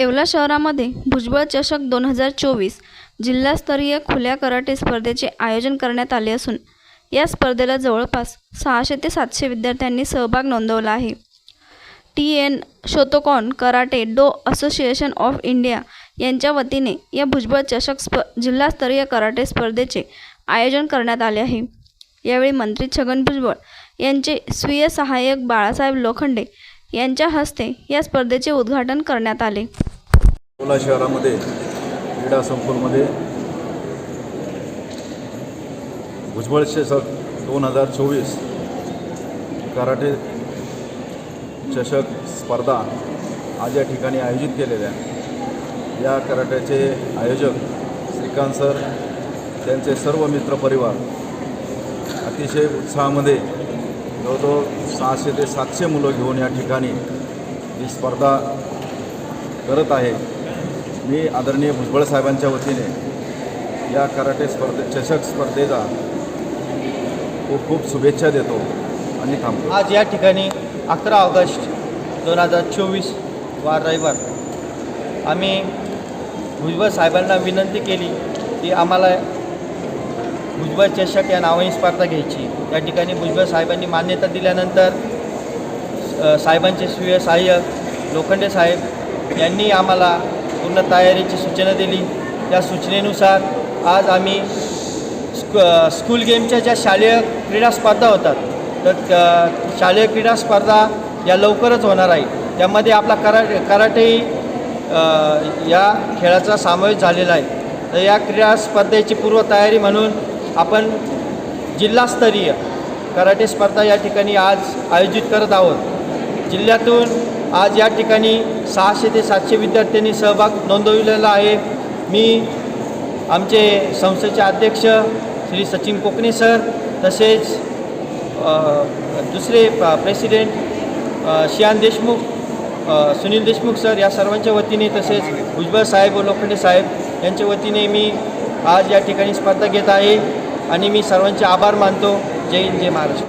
येवला शहरामध्ये भुजबळ चषक दोन हजार चोवीस जिल्हास्तरीय खुल्या कराटे स्पर्धेचे आयोजन करण्यात आले असून या स्पर्धेला जवळपास सहाशे ते सातशे विद्यार्थ्यांनी सहभाग नोंदवला आहे. T N Shotokan karate do association of India यांच्या वतीने या भुजबळ चषक स्प जिल्हास्तरीय कराटे स्पर्धेचे आयोजन करण्यात आले आहे. यावेळी मंत्री छगन भुजबळ यांचे स्वीय सहाय्यक बाळासाहेब लोखंडे यांच्या हस्ते या स्पर्धेचे उद्घाटन करण्यात आले. अकोला शहरामध्ये क्रीडा संकुलमध्ये भुजबळ चषक दोन हजार चोवीस कराटे चषक स्पर्धा आज या ठिकाणी आयोजित केलेल्या या कराट्याचे आयोजक श्रीकांत सर त्यांचे सर्व मित्रपरिवार अतिशय उत्साहामध्ये जवळजवळ सहाशे ते सातशे मुलं घेऊन या ठिकाणी ही स्पर्धा करत आहे. मी आदरणीय भुजबळ साहेबांच्या वतीने या कराटे स्पर्धे चषक स्पर्धेचा खूप खूप शुभेच्छा देतो आणि थांबतो. आज या ठिकाणी अकरा ऑगस्ट दोन हजार चोवीस वार रविवार. आम्ही भुजबळ साहेबांना विनंती केली की आम्हाला भुजबळ चषक या नावाने स्पर्धा घ्यायची. त्या ठिकाणी भुजबळ साहेबांनी मान्यता दिल्यानंतर साहेबांचे स्वीय सहाय्यक लोखंडे साहेब यांनी आम्हाला पूर्ण तयारीची सूचना दिली. त्या सूचनेनुसार आज आम्ही स्कू स्कूल गेमच्या ज्या शालेय क्रीडा स्पर्धा होतात तर शालेय क्रीडा स्पर्धा या लवकरच होणार आहे. त्यामध्ये आपला करा कराटेही या खेळाचा समावेश झालेला आहे. तर या क्रीडा स्पर्धेची पूर्वतयारी म्हणून आपण जिल्हास्तरीय कराटे स्पर्धा या ठिकाणी आज आयोजित करत आहोत. जिल्ह्यातून आज या ठिकाणी सहाशे ते सातशे विद्यार्थ्यांनी सहभाग नोंदविलेला आहे. मी आमचे संस्थेचे अध्यक्ष श्री सचिन कोकणे सर तसेच दुसरे प्रेसिडेंट शियान देशमुख सुनील देशमुख सर या सर्वांच्या वतीने तसेच भुजबळ साहेब व लोखंडे साहेब यांच्या वतीने मी आज या ठिकाणी स्पर्धा घेत आहे. आणि मी सर्वांचे आभार मानतो. जय हिंद जय महाराष्ट्र.